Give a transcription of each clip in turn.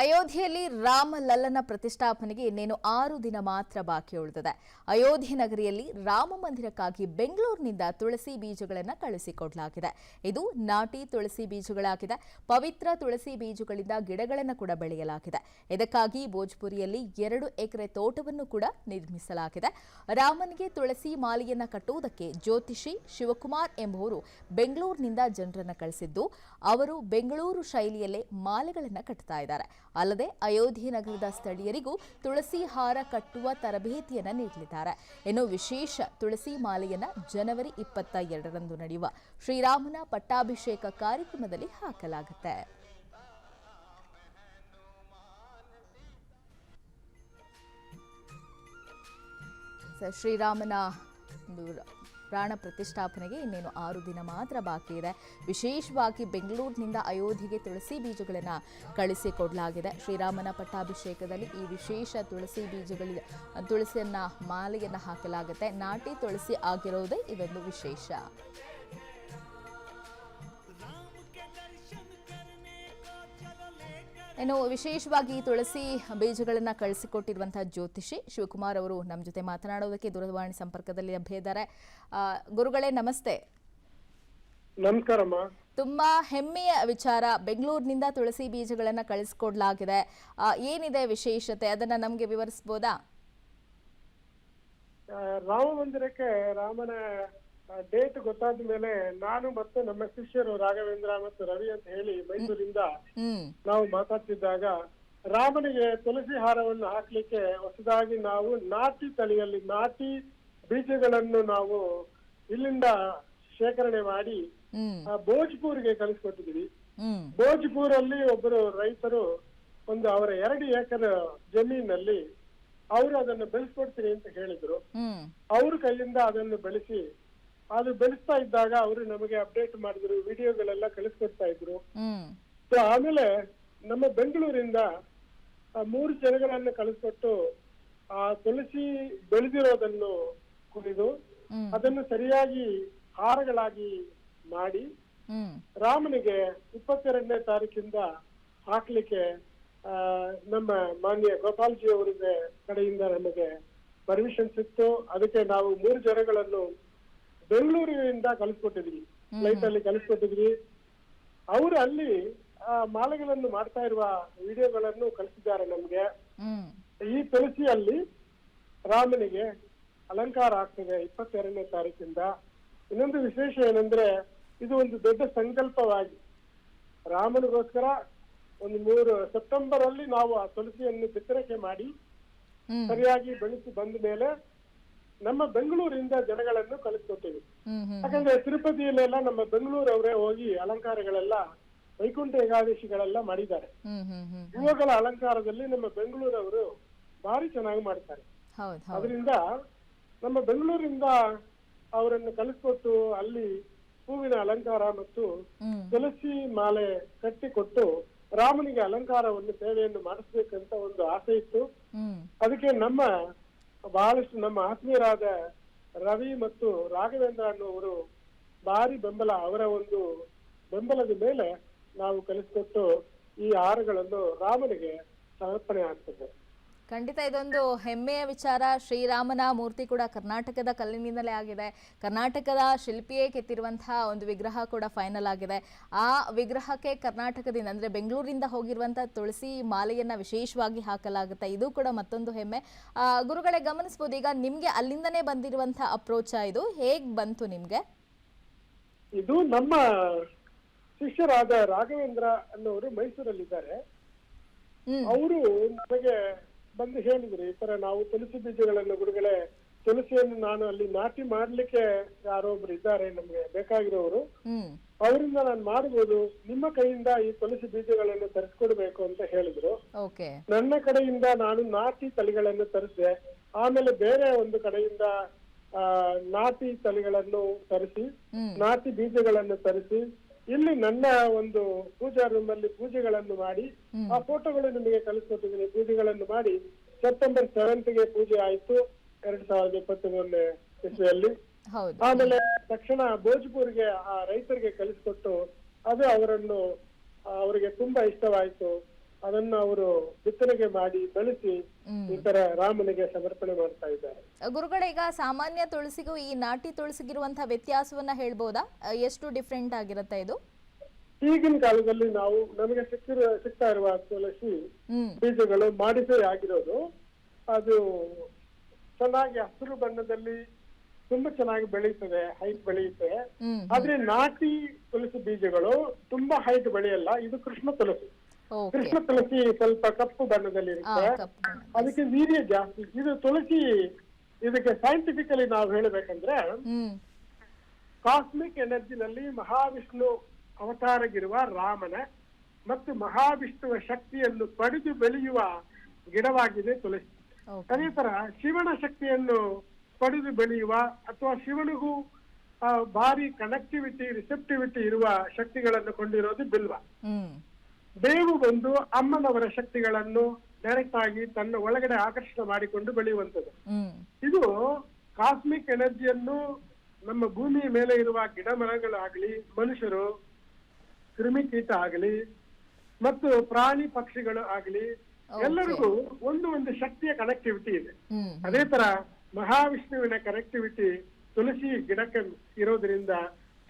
ಅಯೋಧ್ಯೆಯಲ್ಲಿ ರಾಮ ಲಲ್ಲನ ಪ್ರತಿಷ್ಠಾಪನೆಗೆ ಇನ್ನೇನು ಆರು ದಿನ ಮಾತ್ರ ಬಾಕಿ ಉಳಿದಿದೆ. ಅಯೋಧ್ಯೆ ನಗರಿಯಲ್ಲಿ ರಾಮ ಮಂದಿರಕ್ಕಾಗಿ ಬೆಂಗಳೂರಿನಿಂದ ತುಳಸಿ ಬೀಜಗಳನ್ನು ಕಳಿಸಿಕೊಡಲಾಗಿದೆ. ಇದು ನಾಟಿ ತುಳಸಿ ಬೀಜಗಳಾಗಿದೆ. ಪವಿತ್ರ ತುಳಸಿ ಬೀಜಗಳಿಂದ ಗಿಡಗಳನ್ನು ಕೂಡ ಬೆಳೆಯಲಾಗಿದೆ. ಇದಕ್ಕಾಗಿ ಭೋಜ್ಪುರಿಯಲ್ಲಿ ಎರಡು ಎಕರೆ ತೋಟವನ್ನು ಕೂಡ ನಿರ್ಮಿಸಲಾಗಿದೆ. ರಾಮನಿಗೆ ತುಳಸಿ ಮಾಲೆಯನ್ನು ಕಟ್ಟುವುದಕ್ಕೆ ಜ್ಯೋತಿಷಿ ಶಿವಕುಮಾರ್ ಎಂಬುವರು ಬೆಂಗಳೂರಿನಿಂದ ಜನರನ್ನು ಕಳಿಸಿದ್ದು, ಅವರು ಬೆಂಗಳೂರು ಶೈಲಿಯಲ್ಲೇ ಮಾಲೆಗಳನ್ನು ಕಟ್ತಾ ಇದ್ದಾರೆ. ಅಲ್ಲದೆ ಅಯೋಧ್ಯೆ ನಗರದ ಸ್ಥಳೀಯರಿಗೂ ತುಳಸಿ ಹಾರ ಕಟ್ಟುವ ತರಬೇತಿಯನ್ನು ನೀಡಲಿದ್ದಾರೆ. ಇನ್ನು ವಿಶೇಷ ತುಳಸಿ ಮಾಲೆಯನ್ನ ಜನವರಿ ಇಪ್ಪತ್ತ ಎರಡರಂದು ನಡೆಯುವ ಶ್ರೀರಾಮನ ಪಟ್ಟಾಭಿಷೇಕ ಕಾರ್ಯಕ್ರಮದಲ್ಲಿ ಹಾಕಲಾಗುತ್ತೆ. ಶ್ರೀರಾಮನ ಪ್ರಾಣ ಪ್ರತಿಷ್ಠಾಪನೆಗೆ ಇನ್ನೇನು ಆರು ದಿನ ಮಾತ್ರ ಬಾಕಿ ಇದೆ. ವಿಶೇಷವಾಗಿ ಬೆಂಗಳೂರಿನಿಂದ ಅಯೋಧ್ಯೆಗೆ ತುಳಸಿ ಬೀಜಗಳನ್ನು ಕಳಿಸಿಕೊಡಲಾಗಿದೆ. ಶ್ರೀರಾಮನ ಪಟ್ಟಾಭಿಷೇಕದಲ್ಲಿ ಈ ವಿಶೇಷ ತುಳಸಿ ಬೀಜಗಳ ತುಳಸಿಯನ್ನ ಮಾಲೆಯನ್ನು ಹಾಕಲಾಗುತ್ತೆ. ನಾಟಿ ತುಳಸಿ ಆಗಿರೋದೇ ಇದೊಂದು ವಿಶೇಷ. ಇನ್ನು ವಿಶೇಷವಾಗಿ ತುಳಸಿ ಬೀಜಗಳನ್ನು ಕಳಿಸಿಕೊಟ್ಟಿರುವಂತಹ ಜ್ಯೋತಿಷಿ ಶಿವಕುಮಾರ್ ಅವರು ನಮ್ಮ ಜೊತೆ ಮಾತನಾಡೋದಕ್ಕೆ ದೂರವಾಣಿ ಸಂಪರ್ಕದಲ್ಲಿ ಲಭ್ಯ ಇದ್ದಾರೆ ಗುರುಗಳೇ ನಮಸ್ತೆ. ನಮಸ್ಕಾರಮ್ಮ. ತುಂಬಾ ಹೆಮ್ಮೆಯ ವಿಚಾರ ಬೆಂಗಳೂರಿನಿಂದ ತುಳಸಿ ಬೀಜಗಳನ್ನು ಕಳಿಸಿಕೊಡ್ಲಾಗಿದೆ. ಏನಿದೆ ವಿಶೇಷತೆ? ಅದನ್ನ ನಮಗೆ ವಿವರಿಸ್ಬೋದಾ? ಆ, ರಾಮ ಮಂದಿರಕ್ಕೆ ರಾಮನ ಡೇಟ್ ಗೊತ್ತಾದ ಮೇಲೆ ನಾನು ಮತ್ತೆ ನಮ್ಮ ಶಿಷ್ಯರು ರಾಘವೇಂದ್ರ ಮತ್ತು ರವಿ ಅಂತ ಹೇಳಿ ಮೈಸೂರಿಂದ ನಾವು ಮಾತಾಡ್ತಿದ್ದಾಗ ರಾಮನಿಗೆ ತುಳಸಿ ಹಾರವನ್ನು ಹಾಕ್ಲಿಕ್ಕೆ ಹೊಸದಾಗಿ ನಾವು ನಾಟಿ ತಳಿಯಲ್ಲಿ ನಾಟಿ ಬೀಜಗಳನ್ನು ನಾವು ಇಲ್ಲಿಂದ ಶೇಖರಣೆ ಮಾಡಿ ಆ, ಭೋಜ್ಪುರ್ಗೆ ಕಳಿಸ್ಕೊಟ್ಟಿದ್ವಿ ಭೋಜ್ಪುರ್ ಅಲ್ಲಿ ಒಬ್ಬರು ರೈತರು ಒಂದು ಅವರ ಎರಡು ಎಕರೆ ಜಮೀನಲ್ಲಿ ಅವರು ಅದನ್ನು ಬೆಳೆಸ್ಕೊಡ್ತೀನಿ ಅಂತ ಹೇಳಿದ್ರು. ಅವ್ರ ಕೈಯಿಂದ ಅದನ್ನು ಬೆಳೆಸಿ ಅದು ಬೆಳೆಸ್ತಾ ಇದ್ದಾಗ ಅವರು ನಮಗೆ ಅಪ್ಡೇಟ್ ಮಾಡಿದ್ರು ವಿಡಿಯೋಗಳೆಲ್ಲ ಕಳಿಸ್ಕೊಡ್ತಾ ಇದ್ರು. ಸೊ ಆಮೇಲೆ ನಮ್ಮ ಬೆಂಗಳೂರಿಂದ ಆ ಮೂರು ಜನಗಳನ್ನ ಕಳಿಸ್ಕೊಟ್ಟು ಆ ತುಳಸಿ ಬೆಳೆದಿರೋದನ್ನು ಕುಡಿದು ಅದನ್ನು ಸರಿಯಾಗಿ ಹಾರಗಳಾಗಿ ಮಾಡಿ ರಾಮನಿಗೆ ಇಪ್ಪತ್ತೆರಡನೇ ತಾರೀಕಿಂದ ಹಾಕ್ಲಿಕ್ಕೆ ಆ, ನಮ್ಮ ಮಾನ್ಯ ಗೋಪಾಲ್ಜಿ ಅವರಿಗೆ ಕಡೆಯಿಂದ ನಮಗೆ ಪರ್ಮಿಷನ್ ಸಿಕ್ತು. ಅದಕ್ಕೆ ನಾವು ಮೂರು ಜನಗಳನ್ನು ಬೆಂಗಳೂರಿನಿಂದ ಕಳಿಸ್ಕೊಟ್ಟಿದ್ವಿ ಫ್ಲೈಟ್ ಅಲ್ಲಿ ಕಳಿಸ್ಕೊಟ್ಟಿದ್ವಿ ಅವರು ಅಲ್ಲಿ ಆ ಮಾಲೆಗಳನ್ನು ಮಾಡ್ತಾ ಇರುವ ವಿಡಿಯೋಗಳನ್ನು ಕಳಿಸಿದ್ದಾರೆ ನಮ್ಗೆ. ಈ ಈ ತುಳಸಿಯಲ್ಲಿ ರಾಮನಿಗೆ ಅಲಂಕಾರ ಆಗ್ತದೆ ಇಪ್ಪತ್ತೆರಡನೇ ತಾರೀಕಿಂದ. ಇನ್ನೊಂದು ವಿಶೇಷ ಏನಂದ್ರೆ ಇದು ಒಂದು ದೊಡ್ಡ ಸಂಕಲ್ಪವಾಗಿ ರಾಮನಿಗೋಸ್ಕರ ಒಂದು ಮೂರು ಸೆಪ್ಟೆಂಬರ್ ಅಲ್ಲಿ ನಾವು ಆ ತುಳಸಿಯನ್ನು ಬಿತ್ತರಿಕೆ ಮಾಡಿ ಸರಿಯಾಗಿ ಬೆಳೆಸಿ ಬಂದ ಮೇಲೆ ನಮ್ಮ ಬೆಂಗಳೂರಿಂದ ಜನಗಳನ್ನು ಕಳಿಸ್ಕೊತೀವಿ ಹ್ಮ್ ಯಾಕಂದ್ರೆ ತಿರುಪತಿಯಲ್ಲೆಲ್ಲ ನಮ್ಮ ಬೆಂಗಳೂರವರೇ ಹೋಗಿ ಅಲಂಕಾರಗಳೆಲ್ಲ ವೈಕುಂಠ ಏಕಾದಶಿಗಳೆಲ್ಲ ಮಾಡಿದ್ದಾರೆ. ಹೂವುಗಳ ಅಲಂಕಾರದಲ್ಲಿ ನಮ್ಮ ಬೆಂಗಳೂರವರು ಭಾರಿ ಚೆನ್ನಾಗಿ ಮಾಡ್ತಾರೆ. ಅದರಿಂದ ನಮ್ಮ ಬೆಂಗಳೂರಿಂದ ಅವರನ್ನು ಕಳಿಸ್ಕೊಟ್ಟು ಅಲ್ಲಿ ಹೂವಿನ ಅಲಂಕಾರ ಮತ್ತು ತುಳಸಿ ಮಾಲೆ ಕಟ್ಟಿಕೊಟ್ಟು ರಾಮನಿಗೆ ಅಲಂಕಾರವನ್ನು ಸೇವೆಯನ್ನು ಮಾಡಿಸ್ಬೇಕಂತ ಒಂದು ಆಸೆ ಇತ್ತು. ಅದಕ್ಕೆ ನಮ್ಮ ಬಹಳಷ್ಟು ನಮ್ಮ ಆತ್ಮೀಯರಾದ ರವಿ ಮತ್ತು ರಾಘವೇಂದ್ರ ಅನ್ನುವರು ಭಾರಿ ಬೆಂಬಲ ಅವರ ಒಂದು ಬೆಂಬಲದ ಮೇಲೆ ನಾವು ಕಲಿಸಿಕೊಟ್ಟು ಈ ಹಾರಗಳನ್ನು ರಾಮನಿಗೆ ಸಮರ್ಪಣೆ ಆಗ್ತದೆ. ಖಂಡಿತ ಇದೊಂದು ಹೆಮ್ಮೆಯ ವಿಚಾರ. ಶ್ರೀರಾಮನ ಮೂರ್ತಿ ಕೂಡ ಕರ್ನಾಟಕದ ಕಲ್ಲಿನಿಂದಲೇ ಆಗಿದೆ. ಕರ್ನಾಟಕದ ಶಿಲ್ಪಿಯೇ ಕೆತ್ತಿರುವಂತಹ ಒಂದು ವಿಗ್ರಹ ಕೂಡ ಫೈನಲ್ ಆಗಿದೆ. ಆ ವಿಗ್ರಹಕ್ಕೆ ಕರ್ನಾಟಕದಿಂದ ಅಂದರೆ ಬೆಂಗಳೂರಿಂದ ಹೋಗಿರುವಂತಹ ತುಳಸಿ ಮಾಲೆಯನ್ನು ವಿಶೇಷವಾಗಿ ಹಾಕಲಾಗುತ್ತೆ. ಇದು ಕೂಡ ಮತ್ತೊಂದು ಹೆಮ್ಮೆ. ಆ, ಗುರುಗಳೇ ಗಮನಿಸ್ಬೋದು ಈಗ ನಿಮಗೆ ಅಲ್ಲಿಂದನೇ ಬಂದಿರುವಂತಹ ಅಪ್ರೋಚ ಇದು? ಹೇಗೆ ಬಂತು ನಿಮಗೆ? ಇದು ನಮ್ಮ ಶಿಷ್ಯರಾದ ರಾಘವೇಂದ್ರ ಅನ್ನೋರು ಮೈಸೂರಲ್ಲಿದ್ದಾರೆ. ಅವರು ನಮಗೆ ಬಂದು ಹೇಳಿದ್ರು ಈ ತರ ನಾವು ತುಳಸಿ ಬೀಜಗಳನ್ನು ಗುರುಗಳೇ ತುಳಸಿಯನ್ನು ನಾನು ಅಲ್ಲಿ ನಾಟಿ ಮಾಡ್ಲಿಕ್ಕೆ ಯಾರೋ ಒಬ್ರು ಇದ್ದಾರೆ ನಮ್ಗೆ ಬೇಕಾಗಿರೋರು. ಅವರಿಂದ ನಾನು ಮಾಡಬಹುದು ನಿಮ್ಮ ಕೈಯಿಂದ ಈ ತುಳಸಿ ಬೀಜಗಳನ್ನು ತರಿಸ್ಕೊಡ್ಬೇಕು ಅಂತ ಹೇಳಿದ್ರು. ನನ್ನ ಕಡೆಯಿಂದ ನಾನು ನಾಟಿ ತಳಿಗಳನ್ನು ತರಿಸಿದೆ ಆಮೇಲೆ ಬೇರೆ ಒಂದು ಕಡೆಯಿಂದ ಆ, ನಾಟಿ ತಳಿಗಳನ್ನು ತರಿಸಿ ನಾಟಿ ಬೀಜಗಳನ್ನು ತರಿಸಿ ಇಲ್ಲಿ ನನ್ನ ಒಂದು ಪೂಜಾ ರೂಮ್ ಅಲ್ಲಿ ಪೂಜೆಗಳನ್ನು ಮಾಡಿ ಆ ಫೋಟೋಗಳು ನಿಮಗೆ ಕಳಿಸ್ಕೊಟ್ಟಿದ್ದೀನಿ. ಪೂಜೆಗಳನ್ನು ಮಾಡಿ ಸೆಪ್ಟೆಂಬರ್ ಸೆವೆಂತ್ಗೆ ಪೂಜೆ ಆಯ್ತು ಎರಡ್ ಸಾವಿರದ ಇಪ್ಪತ್ತೊಂದನೇ ಇಸ್ವಿಯಲ್ಲಿ. ಹೌದು. ಆಮೇಲೆ ತಕ್ಷಣ ಭೋಜ್ಪುರ್ಗೆ ಆ ರೈತರಿಗೆ ಕಳಿಸ್ಕೊಟ್ಟು ಅದು ಅವರನ್ನು ಅವರಿಗೆ ತುಂಬಾ ಇಷ್ಟವಾಯ್ತು. ಅದನ್ನ ಅವರು ಬಿತ್ತನೆಗೆ ಮಾಡಿ ಬೆಳೆಸಿ ಇತರ ಈ ತರ ರಾಮನಿಗೆ ಸಮರ್ಪಣೆ ಮಾಡ್ತಾ ಇದ್ದಾರೆ. ಗುರುಗಳ ಈಗ ಸಾಮಾನ್ಯ ತುಳಸಿಗೂ ಈ ನಾಟಿ ತುಳಸಿಗಿರುವಂತಹ ವ್ಯತ್ಯಾಸವನ್ನ ಹೇಳ್ಬೋದಾ? ಎಷ್ಟು ಡಿಫ್ರೆಂಟ್ ಆಗಿರುತ್ತೆ ಇದು? ಈಗಿನ ಕಾಲದಲ್ಲಿ ನಾವು ನಮಗೆ ಸಿಕ್ಕಿರುವ ಸಿಗ್ತಾ ಇರುವ ತುಳಸಿ ಬೀಜಗಳು ಮಾಡಿಫೈ ಆಗಿರೋದು. ಅದು ಚೆನ್ನಾಗಿ ಹಸಿರು ಬಣ್ಣದಲ್ಲಿ ತುಂಬಾ ಚೆನ್ನಾಗಿ ಬೆಳೀತದೆ ಹೈಟ್ ಬೆಳೆಯುತ್ತೆ. ಆದ್ರೆ ನಾಟಿ ತುಳಸಿ ಬೀಜಗಳು ತುಂಬಾ ಹೈಟ್ ಬೆಳೆಯಲ್ಲ ಇದು ಕೃಷ್ಣ ತುಳಸಿ. ಕೃಷ್ಣ ತುಳಸಿ ಸ್ವಲ್ಪ ಕಪ್ಪು ಬಣ್ಣದಲ್ಲಿ ಇರುತ್ತೆ. ಅದಕ್ಕೆ ವೀರ್ಯ ಜಾಸ್ತಿ. ಇದು ತುಳಸಿ ಇದಕ್ಕೆ ಸೈಂಟಿಫಿಕಲಿ ನಾವು ಹೇಳಬೇಕಂದ್ರೆ ಕಾಸ್ಮಿಕ್ ಎನರ್ಜಿನಲ್ಲಿ ಮಹಾವಿಷ್ಣು ಅವತಾರಗಿರುವ ರಾಮನ ಮತ್ತು ಮಹಾವಿಷ್ಣುವ ಶಕ್ತಿಯನ್ನು ಪಡೆದು ಬೆಳೆಯುವ ಗಿಡವಾಗಿದೆ ತುಳಸಿ. ಅದೇ ತರ ಶಿವನ ಶಕ್ತಿಯನ್ನು ಪಡೆದು ಬೆಳೆಯುವ ಅಥವಾ ಶಿವನಿಗೂ ಭಾರಿ ಕನೆಕ್ಟಿವಿಟಿ ರಿಸೆಪ್ಟಿವಿಟಿ ಇರುವ ಶಕ್ತಿಗಳನ್ನು ಕೊಂಡಿರೋದು ಬಿಲ್ವ. ಬೇವು ಬಂದು ಅಮ್ಮನವರ ಶಕ್ತಿಗಳನ್ನು ಡೈರೆಕ್ಟ್ ಆಗಿ ತನ್ನ ಒಳಗಡೆ ಆಕರ್ಷಣೆ ಮಾಡಿಕೊಂಡು ಬೆಳೆಯುವಂಥದ್ದು. ಇದು ಕಾಸ್ಮಿಕ್ ಎನರ್ಜಿಯನ್ನು ನಮ್ಮ ಭೂಮಿಯ ಮೇಲೆ ಇರುವ ಗಿಡ ಮರಗಳಾಗಲಿ ಮನುಷ್ಯರು ಕ್ರಿಮಿಕೀಟ ಆಗಲಿ ಮತ್ತು ಪ್ರಾಣಿ ಪಕ್ಷಿಗಳು ಆಗಲಿ ಎಲ್ಲರಿಗೂ ಒಂದು ಒಂದು ಶಕ್ತಿಯ ಕನೆಕ್ಟಿವಿಟಿ ಇದೆ. ಅದೇ ತರ ಮಹಾವಿಷ್ಣುವಿನ ಕನೆಕ್ಟಿವಿಟಿ ತುಳಸಿ ಗಿಡಕ್ಕೆ ಇರೋದ್ರಿಂದ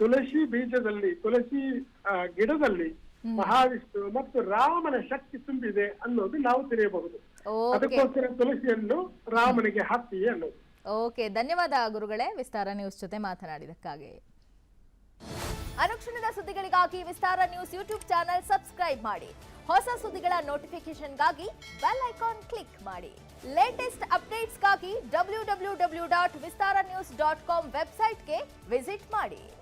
ತುಳಸಿ ಬೀಜದಲ್ಲಿ ತುಳಸಿ ಆ, ಗಿಡದಲ್ಲಿ ಮಹಾವಿಷ್ಣು ಮತ್ತು ರಾಮನ ಶಕ್ತಿ ತುಂಬಿದೆ ಅನ್ನೋದು ನಾವು ತಿಳಿಯಬಹುದು. ಅದಕ್ಕೋಸ್ಕರ ತುಳಸಿಯನ್ನು ರಾಮನಿಗೆ ಹತ್ತಿ ಅನ್ನೋದು. ಓಕೆ ಧನ್ಯವಾದ ಗುರುಗಳೇ. ವಿಸ್ತಾರ ನ್ಯೂಸ್ ಜೊತೆ ಮಾತನಾಡಿದಕ್ಕಾಗಿ. ಅನುಕ್ಷಣದ ಸುದ್ದಿಗಳಿಗಾಗಿ Vistara news YouTube channel subscribe ಮಾಡಿ. ಹೊಸ ಸುದ್ದಿಗಳ ನೋಟಿಫಿಕೇಶನ್ಗಾಗಿ ಬೆಲ್ ಐಕಾನ್ ಕ್ಲಿಕ್ ಮಾಡಿ. Latest ಅಪ್ಡೇಟ್ಸ್ಗಾಗಿ W W W dot Vistara news dot com ವೆಬ್ಸೈಟ್ಗೆ ವಿಸಿಟ್ ಮಾಡಿ.